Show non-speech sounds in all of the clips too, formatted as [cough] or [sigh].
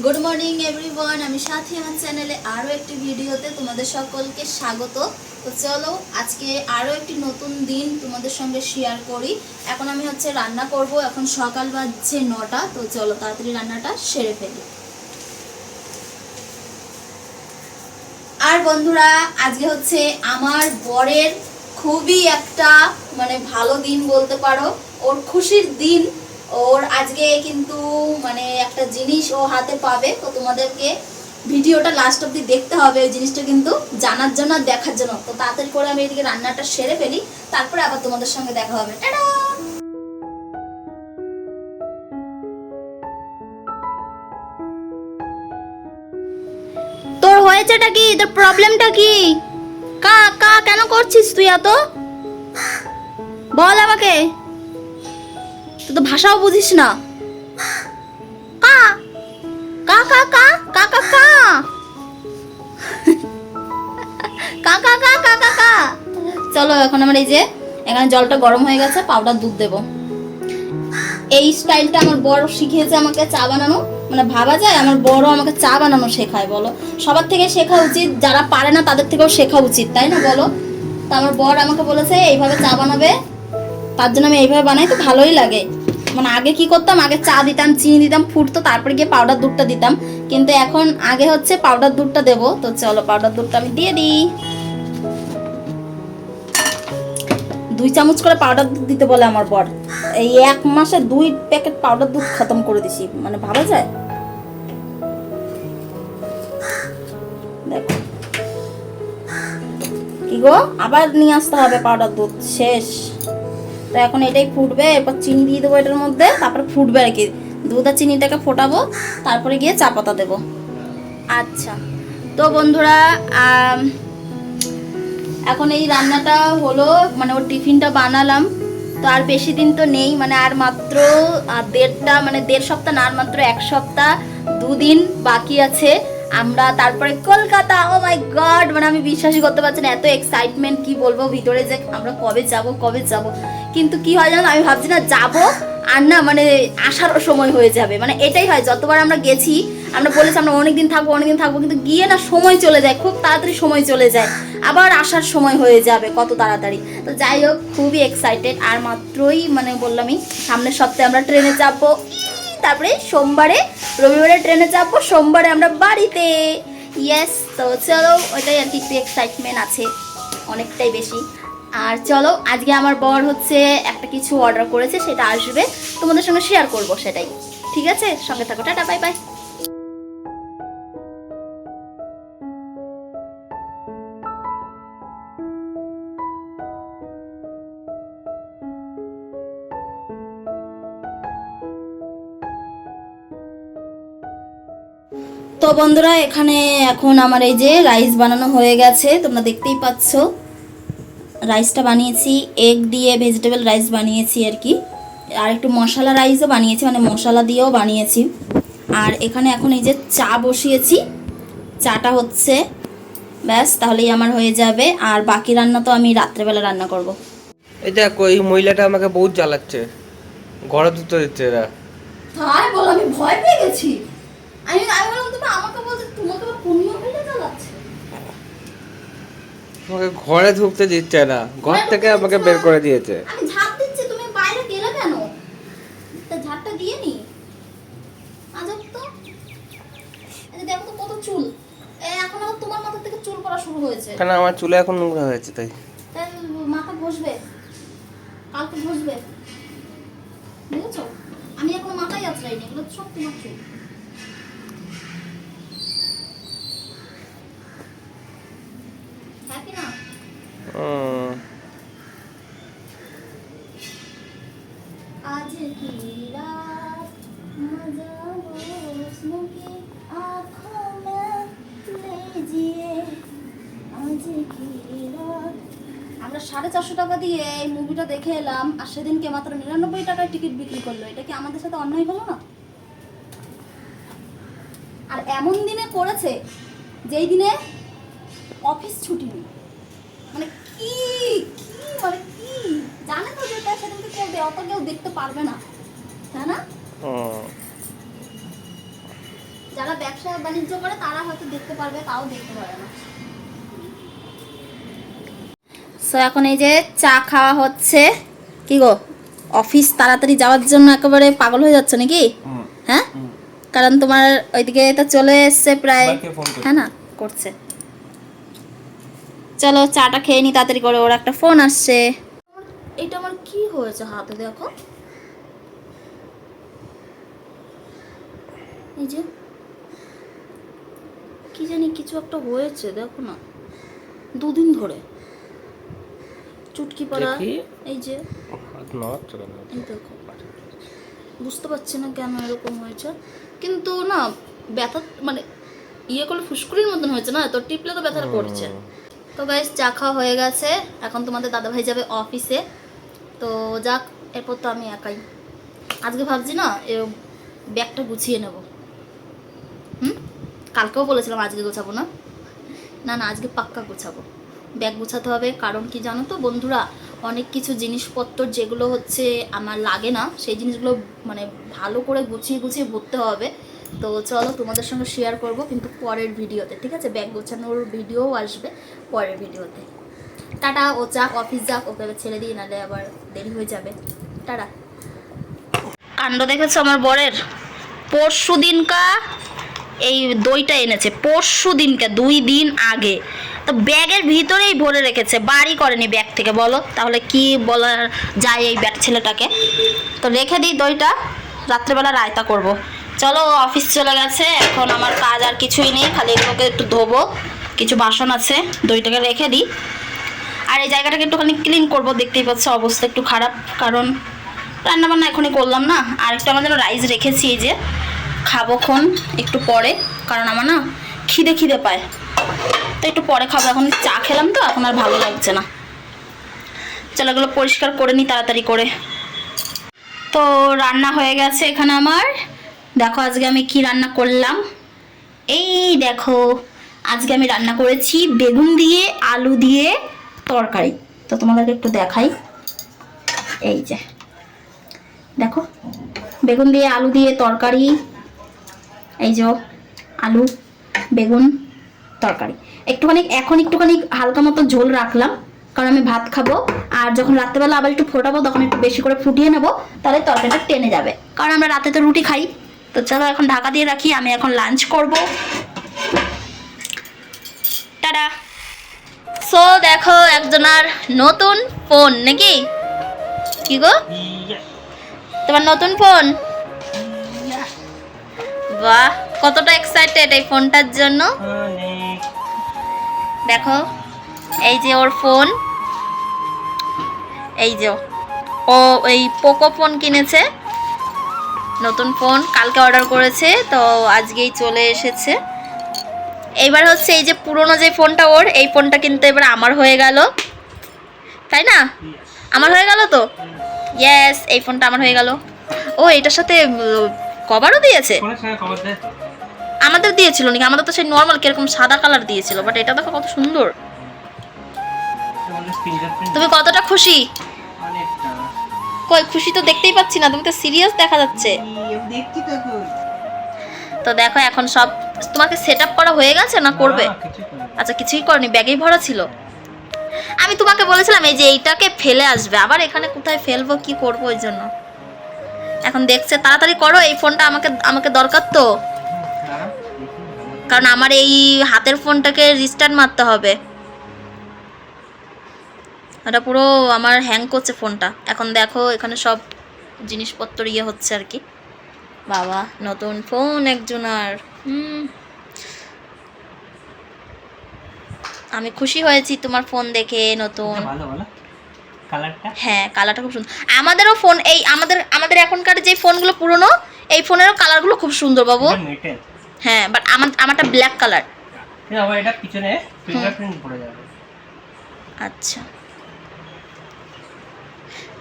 Good morning everyone আমি সাথী আমার চ্যানেলে আরও একটি ভিডিওতে তোমাদের সকলকে স্বাগত। তো চলো, আজকে আরও একটি নতুন দিন তোমাদের সঙ্গে শেয়ার করি। এখন আমি হচ্ছে রান্না করব। এখন সকাল বাজছে নটা, তো চলো তাড়াতাড়ি রান্নাটা সেরে ফেলি। আর বন্ধুরা, আজকে হচ্ছে আমার বরের খুবই একটা মানে ভালো দিন বলতে পারো। ওর খুশির দিন ওর আজকে কিন্তু মানে একটা জিনিস ও হাতে পাবে। তো তোমাদেরকে ভিডিওটা লাস্ট অব্দি দেখতে হবে ওই জিনিসটা কিন্তু জানার জন্য আর দেখার জন্য। তো তাড়াতাড়ি করে আমি এদিকে রান্নাটা সেরে ফেলি, তারপরে আবার তোমাদের সঙ্গে দেখা হবে। টাটা! তোর হয়েছেটা কি? তোর প্রবলেমটা কি? কা কা, কেন করছিস তুই এত? বল আমাকে। তুই তো ভাষাও বুঝিস না। কা কা কা কা কা কা কা। কা কা কা কা কা কা। চলো এখন আমার এই যে, এখানে জলটা গরম হয়ে গেছে পাউডার দুধ দেবো। এই স্টাইলটা আমার বড় শিখিয়েছে আমাকে চা বানানো। মানে ভাবা যায়, আমার বড় আমাকে চা বানানো শেখায়, বলো। সবার থেকে শেখা উচিত, যারা পারে না তাদের থেকেও শেখা উচিত, তাই না, বলো? তো আমার বর আমাকে বলেছে, এইভাবে চা বানাবে, তার জন্য আমি এইভাবে বানাই, তো ভালোই লাগে। মানে আগে কি করতাম? আগে চা দিতাম, চিনি দিতাম, ফুটতো, তারপরে গিয়ে পাউডার দুধটা দিতাম। কিন্তু এখন আগে হচ্ছে পাউডার দুধটা দেবো। তো চলো পাউডার দুধটা আমি দিয়ে দিই। দুই চামচ করে পাউডার দুধ দিতে বলে আমার বর। এই এক মাসে দুই প্যাকেট পাউডার দুধ খতম করে দিছি। মানে ভাবা যায়? দেখো। কি গো? আবার নিয়ে আসতে হবে পাউডার দুধ। শেষ। তো এখন এটাই ফুটবে, এরপর চিনি দিয়ে দেবো এটার মধ্যে, তারপরে ফুটবে আর কি। দুধ আর চিনিটাকে ফোটাবো, তারপরে গিয়ে চা পাতা দেবো। আচ্ছা। তো বন্ধুরা এখন এই রান্নাটা হলো মানে ওর টিফিনটা বানালাম। তো আর বেশি দিন তো নেই মানে আর মাত্র দেড়টা মানে দেড় সপ্তাহ না, আর মাত্র এক সপ্তাহ, দুদিন বাকি আছে। আমরা তারপরে কলকাতা ও মাই গড মানে আমি বিশ্বাসই করতে পারছি না, এত এক্সাইটমেন্ট কি বলব ভিতরে যে আমরা কবে যাব কবে যাব। কিন্তু কি হয় জানো, আমি ভাবছি না যাব আর না মানে আসারও সময় হয়ে যাবে। মানে এটাই হয়, যতবার আমরা গেছি, আমরা বলেছি আমরা অনেকদিন থাকব অনেকদিন থাকব, কিন্তু গিয়ে না সময় চলে যায়, খুব তাড়াতাড়ি সময় চলে যায়। আবার আসার সময় হয়ে যাবে কত তাড়াতাড়ি। তো যাই হোক, খুবই এক্সাইটেড আর মাত্রই মানে বললামই, সামনের সপ্তাহে আমরা ট্রেনে চাপবো তারপরে সোমবারে, রবিবারে ট্রেনে চাপবো সোমবারে আমরা বাড়িতে। ইয়েস তো চলো, ওইটাই আর কি, একটু এক্সাইটমেন্ট আছে, অনেকটাই বেশি। আর চলো, আজকে আমার বর হচ্ছে একটা কিছু অর্ডার করেছে, সেটা আসবে। তোমাদের সঙ্গে শেয়ার করব সেটাই। ঠিক আছে? সঙ্গে থাকো, টাটা বাই বাই বন্ধুরা এখানে এখন আমার এই যে রাইস বানানো হয়ে গেছে তোমরা দেখতেই পাচ্ছ। রাইসটা বানিয়েছি এগ দিয়ে ভেজিটেবল রাইস বানিয়েছি আর কি। আর একটু মশলা রাইসও বানিয়েছি মানে মশলা দিয়েও বানিয়েছি। আর এখানে এখন এই যে চা বসিয়েছি। চাটা হচ্ছে ব্যাস তাহলেই আমার হয়ে যাবে। আর বাকি রান্না তো আমি রাত্রেবেলা রান্না করব। এই দেখ ওই মহিলাটা আমাকে বহুত জ্বালাচ্ছে। ঘরে ধুতে দিচ্ছে এরা। তাই বল আমি ভয় পেয়ে গেছি। আমি আমি বললাম তুমি আমাকে বলছো তোমাকে আবার কোন মহিলা চালাচ্ছে? আমাকে ঘরে ঢুকতে দিচ্ছে না। ঘর থেকে আমাকে বের করে দিয়েছে। আমি ঝাড় দিচ্ছি তুমি বাইরে গেলে কেন? তা ঝাড়টা দিয়ে নি। আজব তো। এই দেখো তো কত চুল। এই এখন আবার তোমার মাথা থেকে চুল পড়া শুরু হয়েছে। কেন আমার চুলে এখন নোংরা হয়েছে তাই। তাই মাথা ঘষবে। কালকে ঘষবে। বুঝেছ? আমি এখন মাথায় আছড়াইনি এগুলো সব তোমার চুল। সাড়ে চারশো টাকা দিয়ে এই মুভিটা দেখে এলাম আর সেদিনকে মাত্র নিরানব্বই টাকায় টিকিট বিক্রি করল। এটা কি আমাদের সাথে অন্যায় হলো না? আর এমন দিনে করেছে যেই দিনে অফিস ছুটি নেই। মানে কি কি মানে কি? জানে তো যে এটা সেদিনকে করবে অত কেউ দেখতে পারবে না। তাই না? যারা ব্যবসা বাণিজ্য করে তারা হয়তো দেখতে পারবে তাও দেখতে পারে না। সো এখন এই যে চা খাওয়া হচ্ছে। কি গো? অফিস তাড়াতাড়ি যাওয়ার জন্য একেবারে পাগল হয়ে যাচ্ছে নাকি? হ্যাঁ? কারণ তোমার ওইদিকে তো চলে এসছে প্রায়? হ্যাঁ না? করছে। চলো চাটা খেয়ে নি তাড়াতাড়ি করে। ওর একটা ফোন আসছে। এটা আমার কি হয়েছে হাতে দেখো? এই যে কি জানি কিছু একটা হয়েছে দেখো না। দুদিন ধরে। চুটকি পড়া এই যে। বুঝতে পারছি না কেন এরকম হয়েছে। কিন্তু না ব্যথা মানে ইয়ে করলে ফুসকুড়ির মতন হয়েছে না তো টিপলে তো ব্যথাটা করছে তো গাইস চা খাওয়া হয়ে গেছে। এখন তোমাদের দাদাভাই যাবে অফিসে তো যাক এরপর তো আমি একাই। আজকে ভাবছি না এ ব্যাগটা গুছিয়ে নেব। হুম? কালকেও বলেছিলাম আজকে গোছাবো না। না না আজকে পাক্কা গোছাবো। ব্যাগ গোছাতে হবে। কারণ কি জানো তো বন্ধুরা, অনেক কিছু জিনিসপত্র যেগুলো হচ্ছে আমার লাগে না, সেই জিনিসগুলো মানে ভালো করে গুছিয়ে গুছিয়ে ভরতে হবে। তো চলো তোমাদের সঙ্গে শেয়ার করব কিন্তু পরের ভিডিওতে, ঠিক আছে? ব্যাগ গোছানোর ভিডিও আসবে পরের ভিডিওতে। টাটা, ও যাক অফিস যাক, ওকে ছেড়ে দিই, নাহলে আবার দেরি হয়ে যাবে। টাটা। কাণ্ড দেখেছ আমার বরের? পরশু দিনকা এই দইটা এনেছে পরশু দিনকে দুই দিন আগে। তো ব্যাগের ভিতরেই ভরে রেখেছে, বাড়ি করেনি ব্যাগ থেকে, বলো। তাহলে কি বলা যায় এই ব্যাগ ছেলেটাকে? তো রেখে দিই দইটা, রাত্রেবেলা রায়তা করব। চলো অফিস চলে গেছে, এখন আমার কাজ আর কিছুই নেই, খালি এগুলোকে একটু ধোবো, কিছু বাসন আছে, দইটাকে রেখে দিই। আর এই জায়গাটাকে একটুখানি ক্লিন করব, দেখতেই পাচ্ছ অবস্থা একটু খারাপ, কারণ রান্না বান্না এখনই করলাম না। আর একটু আমাদের রাইস রেখেছি, এই যে খাব খাবোক্ষণ একটু পরে, কারণ আমার না খিদে খিদে পায়। তো একটু পরে খাব। এখন চা খেলাম তো, এখন আর ভালো লাগছে না। চলো এগুলো পরিষ্কার করে নিই তাড়াতাড়ি করে। তো রান্না হয়ে গেছে এখানে আমার। দেখো আজকে আমি কি রান্না করলাম। এই দেখো, আজকে আমি রান্না করেছি বেগুন দিয়ে, আলু দিয়ে তরকারি। তো তোমাদেরকে একটু দেখাই। এই যে, দেখো, বেগুন দিয়ে, আলু দিয়ে তরকারি। এই যে, আলু, বেগুন, তরকারি। একটুখানি এখন একটুখানি হালকা মতো ঝোল রাখলাম কারণ আমি ভাত খাব। আর যখন রাত্রেবেলা আবার একটু ফোটাবো তখন একটু বেশি করে ফুটিয়ে নেব তাহলে তরকারিটা টেনে যাবে। কারণ আমরা রাতে তো রুটি খাই। তো চলো এখন ঢাকা দিয়ে রাখি আমি এখন লাঞ্চ করব। টাটা। সো দেখো একজনের নতুন ফোন নাকি? কি গো? তোমার নতুন ফোন বাহ কতটা এক্সাইটেড এই ফোনটার জন্য? দেখো, এই যে ওর ফোন, এই যে ও এই পোকো ফোন কিনেছে, নতুন ফোন, কালকে অর্ডার করেছে, তো আজকেই চলে এসেছে। এইবার হচ্ছে এই যে পুরনো যে ফোনটা ওর, এই ফোনটা কিন্তু এবার আমার হয়ে গেল। তাই না? আমার হয়ে গেল তো? ইয়েস এই ফোনটা আমার হয়ে গেল। ও, এটার সাথে কভারও দিয়েছে? আমাদের দিয়েছিল নাকি? আমাদের তো সেই নর্মাল কীরকম সাদা কালার দিয়েছিল বাট এটা দেখো কত সুন্দর। তুমি কতটা খুশি? কই খুশি তো দেখতেই পাচ্ছি না তুমি তো সিরিয়াস দেখা যাচ্ছে। তো দেখো এখন সব তোমাকে সেট আপ করা হয়ে গেছে না করবে? আচ্ছা কিছুই করনি ব্যাগেই ভরা ছিল? আমি তোমাকে বলেছিলাম এই যে এইটাকে ফেলে আসবে আবার এখানে কোথায় ফেলব কি করব ওই জন্য? এখন দেখছে তাড়াতাড়ি করো এই ফোনটা আমাকে আমাকে দরকার তো। কারণ আমার এই হাতের ফোনটাকে রিস্টার্ট মারতে হবে। এটা পুরো আমার হ্যাং করছে ফোনটা। এখন দেখো এখানে সব জিনিসপত্র ইয়ে হচ্ছে আর কি। বাবা নতুন ফোন একজনার হুম। আমি খুশি হয়েছি তোমার ফোন দেখে নতুন। হ্যাঁ কালারটা খুব সুন্দর আমাদেরও ফোন এই আমাদের আমাদের এখনকার যে ফোনগুলো পুরনো এই ফোনেরও কালারগুলো খুব সুন্দর বাবু। হ্যাঁ বাট আমার আমারটা ব্ল্যাক কালার আবার এটা পিছনে ফিঙ্গারপ্রিন্ট পড়ে যাবে। আচ্ছা।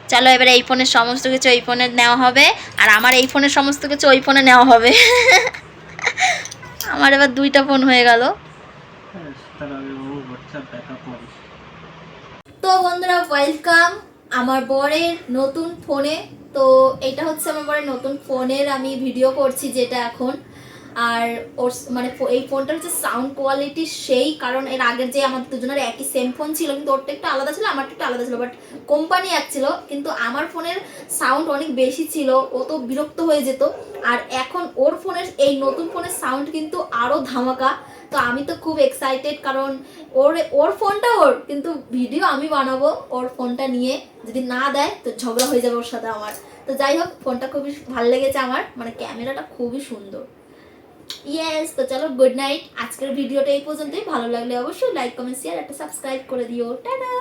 চলো এবারে এই ফোনের সমস্ত কিছু এই ফোনে নেওয়া হবে আর আমার এই ফোনের সমস্ত কিছু ওই ফোনে নেওয়া হবে। [laughs] আমার এবার দুইটা ফোন হয়ে গেল। মারি তো বন্ধুরা ওয়েলকাম আমার বরের নতুন ফোনে তো এটা হচ্ছে আমার বরের নতুন ফোনের আমি ভিডিও করছি যেটা এখন। আর ওর মানে এই ফোনটার হচ্ছে সাউন্ড কোয়ালিটি সেই কারণ এর আগের যে আমাদের দুজনের একই সেম ফোন ছিল, কিন্তু ওরটা একটু আলাদা ছিল, আমারটা একটু আলাদা ছিল বাট কোম্পানি এক ছিল, কিন্তু আমার ফোনের সাউন্ড অনেক বেশি ছিল, ও তো বিরক্ত হয়ে যেত। আর এখন ওর ফোনের এই নতুন ফোনের সাউন্ড কিন্তু আরও ধামাকা। তো আমি তো খুব এক্সাইটেড কারণ ওর ওর ফোনটা ওর, কিন্তু ভিডিও আমি বানাবো ওর ফোনটা নিয়ে। যদি না দেয়, তো ঝগড়া হয়ে যাবে ওর সাথে আমার। তো যাই হোক ফোনটা খুবই ভালো লেগেছে আমার মানে ক্যামেরাটা খুবই সুন্দর। ইয়েস তো চলো গুড নাইট আজকের ভিডিওটা এই পর্যন্তই। ভালো লাগলে অবশ্যই লাইক কমেন্ট শেয়ার একটা সাবস্ক্রাইব করে দিও। টাটা!